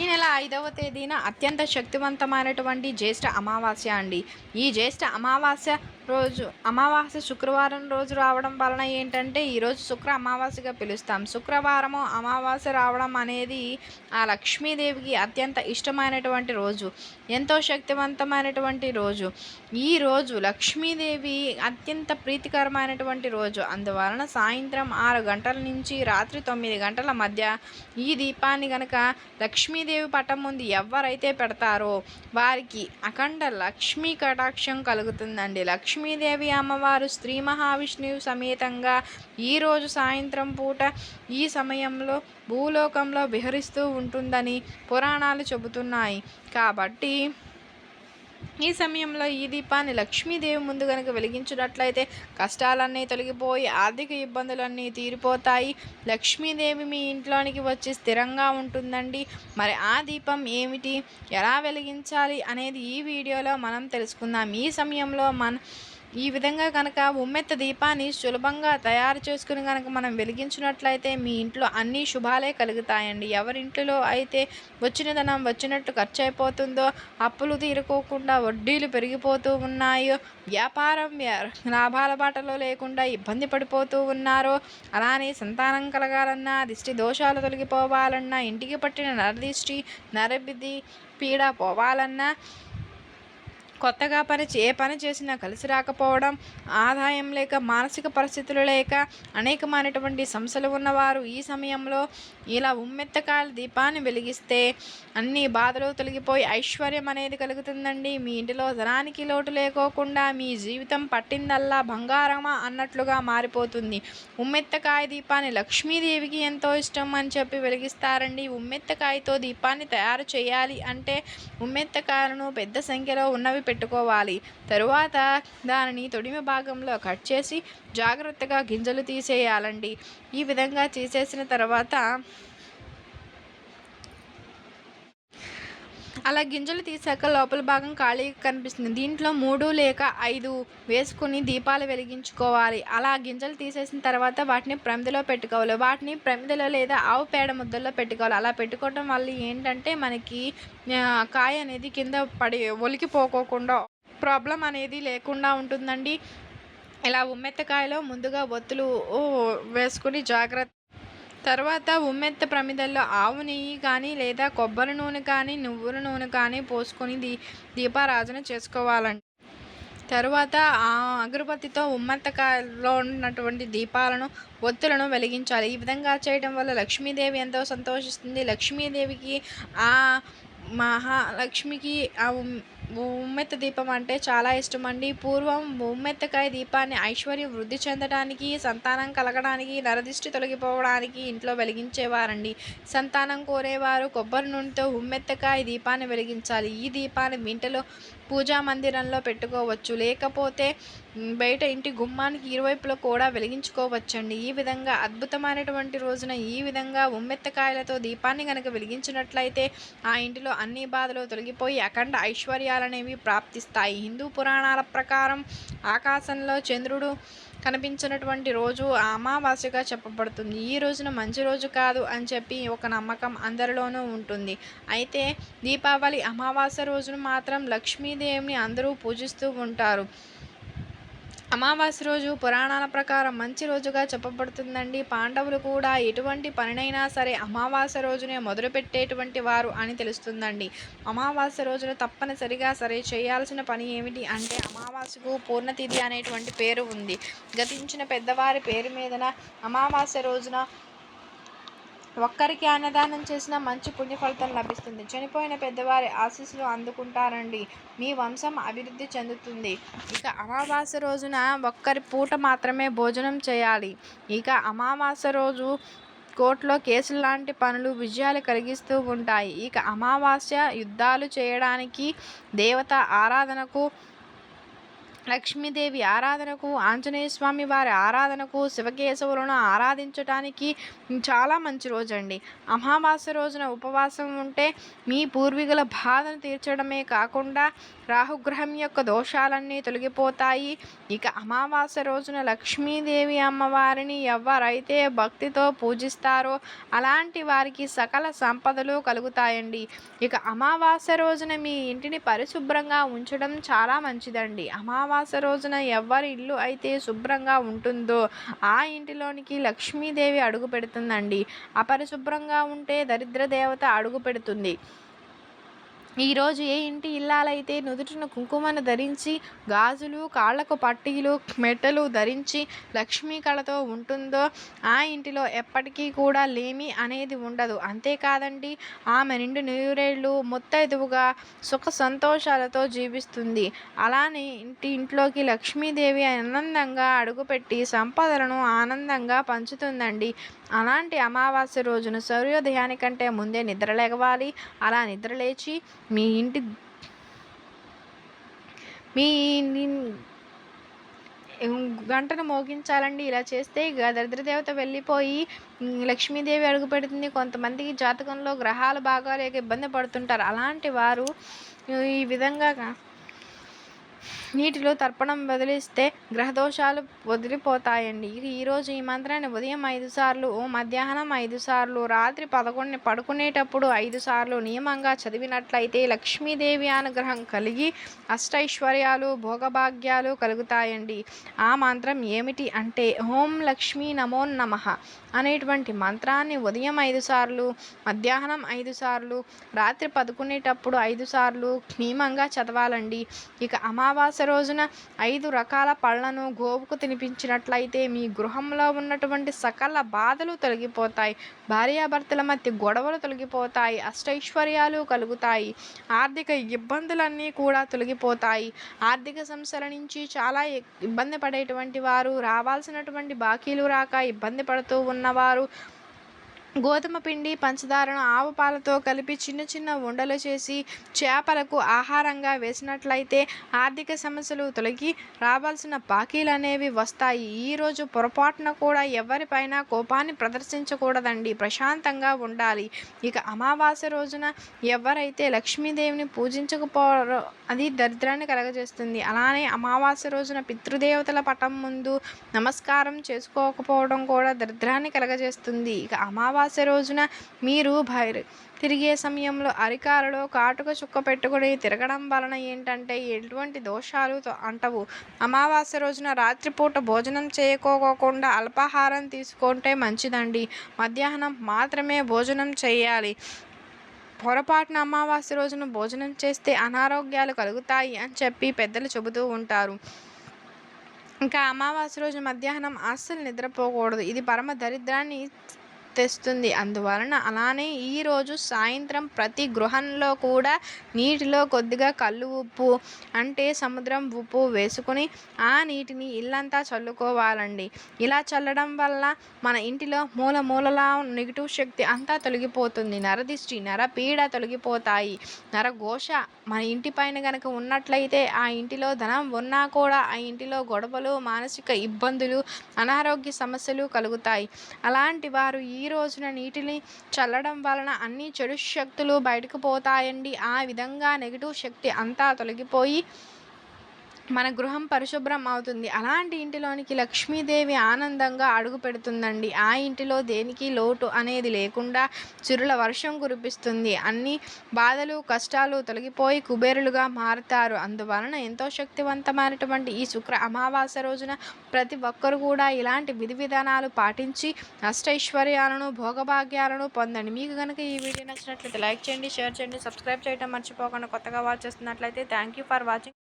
ఈ నెల ఐదవ తేదీన అత్యంత శక్తివంతమైనటువంటి జ్యేష్ఠ అమావాస్య అండి. ఈ జ్యేష్ఠ అమావాస్య రోజు అమావాస్య శుక్రవారం రోజు రావడం వలన ఏంటంటే ఈరోజు శుక్ర అమావాస్యగా పిలుస్తాం. శుక్రవారము అమావాస్య రావడం అనేది ఆ లక్ష్మీదేవికి అత్యంత ఇష్టమైనటువంటి రోజు. ఎంతో శక్తివంతమైనటువంటి రోజు. ఈ రోజు లక్ష్మీదేవి అత్యంత ప్రీతికరమైనటువంటి రోజు. అందువలన సాయంత్రం ఆరు గంటల నుంచి రాత్రి తొమ్మిది గంటల మధ్య ఈ దీపాన్ని గనక లక్ష్మీదేవి పటం ముందు ఎవరైతే పెడతారో వారికి అఖండ లక్ష్మీ కటాక్షం కలుగుతుందండి. లక్ష్మీదేవి అమ్మవారు శ్రీ మహావిష్ణువు సమేతంగా ఈరోజు సాయంత్రం పూట ఈ సమయంలో భూలోకంలో విహరిస్తూ ఉంటుందని పురాణాలు చెబుతున్నాయి. కాబట్టి ఈ సమయంలో ఈ దీపాన్ని లక్ష్మీదేవి ముందు కనుక వెలిగించినట్లయితే కష్టాలన్నీ తొలగిపోయి ఆర్థిక ఇబ్బందులన్నీ తీరిపోతాయి. లక్ష్మీదేవి మీ ఇంట్లోనికి వచ్చి స్థిరంగా ఉంటుందండి. మరి ఆ దీపం ఏమిటి? ఎలా వెలిగించాలి అనేది ఈ వీడియోలో మనం తెలుసుకుందాం. ఈ సమయంలో మన ఈ విధంగా కనుక ఉమ్మెత్త దీపాన్ని సులభంగా తయారు చేసుకుని కనుక మనం వెలిగించినట్లయితే మీ ఇంట్లో అన్ని శుభాలే కలుగుతాయండి. ఎవరింట్లో అయితే వచ్చిన ధనం వచ్చినట్టు ఖర్చు అయిపోతుందో అప్పులు తీరుకోకుండా వడ్డీలు పెరిగిపోతూ ఉన్నాయో వ్యాపారం లాభాల బాటలో లేకుండా ఇబ్బంది పడిపోతూ ఉన్నారో అలానే సంతానం కలగాలన్నా దిష్టి దోషాలు తొలగిపోవాలన్నా ఇంటికి పట్టిన నరదిష్టి నరబిది పీడ పోవాలన్నా కొత్తగా పని ఏ పని చేసినా కలిసి రాకపోవడం ఆదాయం లేక మానసిక పరిస్థితులు లేక అనేకమైనటువంటి సమస్యలు ఉన్నవారు ఈ సమయంలో ఇలా ఉమ్మెత్తకాయల దీపాన్ని వెలిగిస్తే అన్ని బాధలు తొలగిపోయి ఐశ్వర్యం అనేది కలుగుతుందండి. మీ ఇంటిలో ధనానికి లోటు లేకోకుండా మీ జీవితం పట్టిందల్లా బంగారమా అన్నట్లుగా మారిపోతుంది. ఉమ్మెత్తకాయ దీపాన్ని లక్ష్మీదేవికి ఎంతో ఇష్టం అని చెప్పి వెలిగిస్తారండి. ఉమ్మెత్తకాయతో దీపాన్ని తయారు చేయాలి అంటే ఉమ్మెత్తకాయలను పెద్ద సంఖ్యలో ఉన్నవి పెట్టుకోవాలి. తరువాత దానిని తొడిమ భాగంలో కట్ చేసి జాగ్రత్తగా గింజలు తీసేయాలండి. ఈ విధంగా తీసేసిన తర్వాత అలా గింజలు తీసాక లోపల భాగం ఖాళీగా కనిపిస్తుంది. దీంట్లో మూడు లేక ఐదు వేసుకుని దీపాలు వెలిగించుకోవాలి. అలా గింజలు తీసేసిన తర్వాత వాటిని ప్రమిదలో పెట్టుకోవాలి. వాటిని ప్రమిదలో లేదా ఆవు పేడ ముద్దల్లో పెట్టుకోవాలి. అలా పెట్టుకోవడం వల్ల ఏంటంటే మనకి కాయ అనేది కింద పడి ఒలికిపోకోకుండా ప్రాబ్లం అనేది లేకుండా ఉంటుందండి. ఇలా ఉమ్మెత్తకాయలో ముందుగా ఒత్తులు వేసుకుని జాగ్రత్త తర్వాత ఉమ్మెత్త ప్రమిదల్లో ఆవు నెయ్యి కానీ లేదా కొబ్బరి నూనె కానీ నువ్వుల నూనె కానీ పోసుకొని దీ దీపారాధన చేసుకోవాలండి తరువాత ఆ అగరబత్తితో ఉమ్మత్తకాయలో ఉన్నటువంటి దీపాలను ఒత్తులను వెలిగించాలి. ఈ విధంగా చేయడం వల్ల లక్ష్మీదేవి ఎంతో సంతోషిస్తుంది. లక్ష్మీదేవికి ఆ మహాలక్ష్మికి ఆ ఉమ్మెత్త దీపం అంటే చాలా ఇష్టం అండి పూర్వం ఉమ్మెత్తకాయ దీపాన్ని ఐశ్వర్యం వృద్ధి చెందడానికి సంతానం కలగడానికి నరదిష్టి తొలగిపోవడానికి ఇంట్లో వెలిగించేవారండి. సంతానం కోరేవారు కొబ్బరి నూనెతో ఉమ్మెత్తకాయ దీపాన్ని వెలిగించాలి. ఈ దీపాన్ని ఇంటిలో పూజా మందిరంలో పెట్టుకోవచ్చు. లేకపోతే బయట ఇంటి గుమ్మానికి ఇరువైపులో కూడా వెలిగించుకోవచ్చండి. ఈ విధంగా అద్భుతమైనటువంటి రోజున ఈ విధంగా ఉమ్మెత్తకాయలతో దీపాన్ని కనుక వెలిగించినట్లయితే ఆ ఇంటిలో అన్ని బాధలు తొలగిపోయి అఖండ ఐశ్వర్యాలనేవి ప్రాప్తిస్తాయి. హిందూ పురాణాల ప్రకారం ఆకాశంలో చంద్రుడు కనిపించినటువంటి రోజు అమావాస్యగా చెప్పబడుతుంది. ఈ రోజున మంచి రోజు కాదు అని చెప్పి ఒక నమ్మకం అందరిలోనూ ఉంటుంది. అయితే దీపావళి అమావాస్య రోజున మాత్రం లక్ష్మీదేవిని అందరూ పూజిస్తూ ఉంటారు. అమావాస్య రోజు పురాణాల ప్రకారం మంచి రోజుగా చెప్పబడుతుందండి. పాండవులు కూడా ఎటువంటి పనినైనా సరే అమావాస్య రోజునే మొదలుపెట్టేటువంటి వారు అని తెలుస్తుందండి. అమావాస్య రోజున తప్పనిసరిగా సరే చేయాల్సిన పని ఏమిటి అంటే అమావాస్యకు పూర్ణతిథి అనేటువంటి పేరు ఉంది. గతించిన పెద్దవారి పేరు మీదన అమావాస్య రోజున ఒక్కరికి అన్నదానం చేసిన మంచి పుణ్య ఫలితం లభిస్తుంది. చనిపోయిన పెద్దవారి ఆశీస్సులు అందుకుంటారండి. మీ వంశం అభివృద్ధి చెందుతుంది. ఇక అమావాస్య రోజున ఒక్కరి పూట మాత్రమే భోజనం చేయాలి. ఇక అమావాస్య రోజు కోర్టులో కేసులు లాంటి పనులు విజయాలు కలిగిస్తూ ఉంటాయి. ఇక అమావాస్య యుద్ధాలు చేయడానికి దేవత ఆరాధనకు లక్ష్మీదేవి ఆరాధనకు ఆంజనేయ స్వామి వారి ఆరాధనకు శివకేశవులను ఆరాధించడానికి చాలా మంచి రోజండి. అమావాస్య రోజున ఉపవాసం ఉంటే మీ పూర్వీకుల బాధను తీర్చడమే కాకుండా రాహుగ్రహం యొక్క దోషాలన్నీ తొలగిపోతాయి. ఇక అమావాస్య రోజున లక్ష్మీదేవి అమ్మవారిని ఎవరైతే భక్తితో పూజిస్తారో అలాంటి వారికి సకల సంపదలు కలుగుతాయండి. ఇక అమావాస్య రోజున మీ ఇంటిని పరిశుభ్రంగా ఉంచడం చాలా మంచిదండి. అమావాస్య రోజున ఎవరి ఇల్లు అయితే శుభ్రంగా ఉంటుందో ఆ ఇంటిలోనికి లక్ష్మీదేవి అడుగు పెడుతుందండి. అపరిశుభ్రంగా ఉంటే దరిద్ర దేవత అడుగు పెడుతుంది. ఈరోజు ఏ ఇంటి ఇల్లాలైతే నుదుటిన కుంకుమను ధరించి గాజులు కాళ్ళకు పట్టీలు మెట్టలు ధరించి లక్ష్మీ కళతో ఉంటుందో ఆ ఇంటిలో ఎప్పటికీ కూడా లేమి అనేది ఉండదు. అంతేకాదండి ఆమె నిండు నూరేళ్ళు ముత్తైదువుగా సుఖ సంతోషాలతో జీవిస్తుంది. అలానే ఇంటి ఇంట్లోకి లక్ష్మీదేవి ఆనందంగా అడుగుపెట్టి సంపదలను ఆనందంగా పంచుతుందండి. అలాంటి అమావాస్య రోజున సూర్యోదయానికంటే ముందే నిద్రలేగవాలి అలా నిద్రలేచి మీ ఇంటి మీ గంటను మోగించాలండి. ఇలా చేస్తే దరిద్రదేవత దేవత వెళ్ళిపోయి లక్ష్మీదేవి అడుగు పెడుతుంది. కొంతమందికి జాతకంలో గ్రహాలు బాగా లేక ఇబ్బంది పడుతుంటారు. అలాంటి వారు ఈ విధంగా నీటిలో తర్పణం వదిలిస్తే గ్రహదోషాలు వదిలిపోతాయండి. ఈరోజు ఈ మంత్రాన్ని ఉదయం ఐదు సార్లు మధ్యాహ్నం ఐదు సార్లు రాత్రి పదకొండు పడుకునేటప్పుడు ఐదు సార్లు నియమంగా చదివినట్లయితే లక్ష్మీదేవి అనుగ్రహం కలిగి అష్టైశ్వర్యాలు భోగభాగ్యాలు కలుగుతాయండి. ఆ మంత్రం ఏమిటి అంటే ఓం లక్ష్మీ నమో నమ అనేటువంటి మంత్రాన్ని ఉదయం ఐదు సార్లు మధ్యాహ్నం ఐదు సార్లు రాత్రి పదుకునేటప్పుడు ఐదు సార్లు నియమంగా చదవాలండి. ఇక అమావాస్య రోజున ఐదు రకాల పళ్ళను గోవుకు తినిపించినట్లయితే మీ గృహంలో ఉన్నటువంటి సకల బాధలు తొలగిపోతాయి. భార్యాభర్తల మధ్య గొడవలు తొలగిపోతాయి. అష్టైశ్వర్యాలు కలుగుతాయి. ఆర్థిక ఇబ్బందులన్నీ కూడా తొలగిపోతాయి. ఆర్థిక సంస్థల నుంచి చాలా ఇబ్బంది పడేటువంటి వారు రావాల్సినటువంటి బాకీలు రాక ఇబ్బంది పడుతూ ఉన్నవారు గోధుమ పిండి పంచదారను ఆవు పాలతో కలిపి చిన్న చిన్న ఉండలు చేసి చేపలకు ఆహారంగా వేసినట్లయితే ఆర్థిక సమస్యలు తొలగి రావాల్సిన బాకీలు అనేవి వస్తాయి. ఈరోజు పొరపాటున కూడా ఎవరిపైన కోపాన్ని ప్రదర్శించకూడదండి. ప్రశాంతంగా ఉండాలి. ఇక అమావాస్య రోజున ఎవరైతే లక్ష్మీదేవిని పూజించకపోరో అది దరిద్రాన్ని కలగజేస్తుంది. అలానే అమావాస్య రోజున పితృదేవతల పటం ముందు నమస్కారం చేసుకోకపోవడం కూడా దరిద్రాన్ని కలగజేస్తుంది. ఇక అమావాస్య అమావాస్య రోజున మీరు భైర తిరిగే సమయంలో అరికాలలో కాటుక చుక్క పెట్టుకుని తిరగడం వలన ఏంటంటే ఎటువంటి దోషాలు అంటవు. అమావాస్య రోజున రాత్రిపూట భోజనం చేయకోకుండా అల్పాహారం తీసుకుంటే మంచిదండి. మధ్యాహ్నం మాత్రమే భోజనం చేయాలి. పొరపాటున అమావాస్య రోజున భోజనం చేస్తే అనారోగ్యాలు కలుగుతాయి అని చెప్పి పెద్దలు చెబుతూ ఉంటారు. ఇంకా అమావాస్య రోజు మధ్యాహ్నం అస్సలు నిద్రపోకూడదు. ఇది పరమ దరిద్రాన్ని తెస్తుంది. అందువలన అలానే ఈరోజు సాయంత్రం ప్రతి గృహంలో కూడా నీటిలో కొద్దిగా కళ్ళు ఉప్పు అంటే సముద్రం ఉప్పు వేసుకొని ఆ నీటిని ఇల్లంతా చల్లుకోవాలండి. ఇలా చల్లడం వల్ల మన ఇంటిలో మూల మూలలా నెగిటివ్ శక్తి అంతా తొలగిపోతుంది. నరదిష్టి నరపీడ తొలగిపోతాయి. నరఘోష మన ఇంటి పైన కనుక ఉన్నట్లయితే ఆ ఇంటిలో ధనం ఉన్నా కూడా ఆ ఇంటిలో గొడవలు మానసిక ఇబ్బందులు అనారోగ్య సమస్యలు కలుగుతాయి. అలాంటి వారు ఈ ఈ రోజున నీటిని చల్లడం వలన అన్ని చెడు శక్తులు బయటకు పోతాయండి. ఆ విధంగా నెగిటివ్ శక్తి అంతా తొలగిపోయి మన గృహం పరిశుభ్రం అవుతుంది. అలాంటి ఇంటిలోనికి లక్ష్మీదేవి ఆనందంగా అడుగు పెడుతుందండి. ఆ ఇంటిలో దేనికి లోటు అనేది లేకుండా చిరుల వర్షం కురిపిస్తుంది. అన్ని బాధలు కష్టాలు తొలగిపోయి కుబేరులుగా మారుతారు. అందువలన ఎంతో శక్తివంతమైనటువంటి ఈ శుక్ర అమావాస్య రోజున ప్రతి ఒక్కరు కూడా ఇలాంటి విధి విధానాలు పాటించి అష్టైశ్వర్యాలను భోగభాగ్యాలను పొందండి. మీకు కనుక ఈ వీడియో నచ్చినట్లయితే లైక్ చేయండి షేర్ చేయండి సబ్స్క్రైబ్ చేయడం మర్చిపోకుండా కొత్తగా వాచ్ చేస్తున్నట్లయితే థ్యాంక్ యూ ఫర్ వాచింగ్.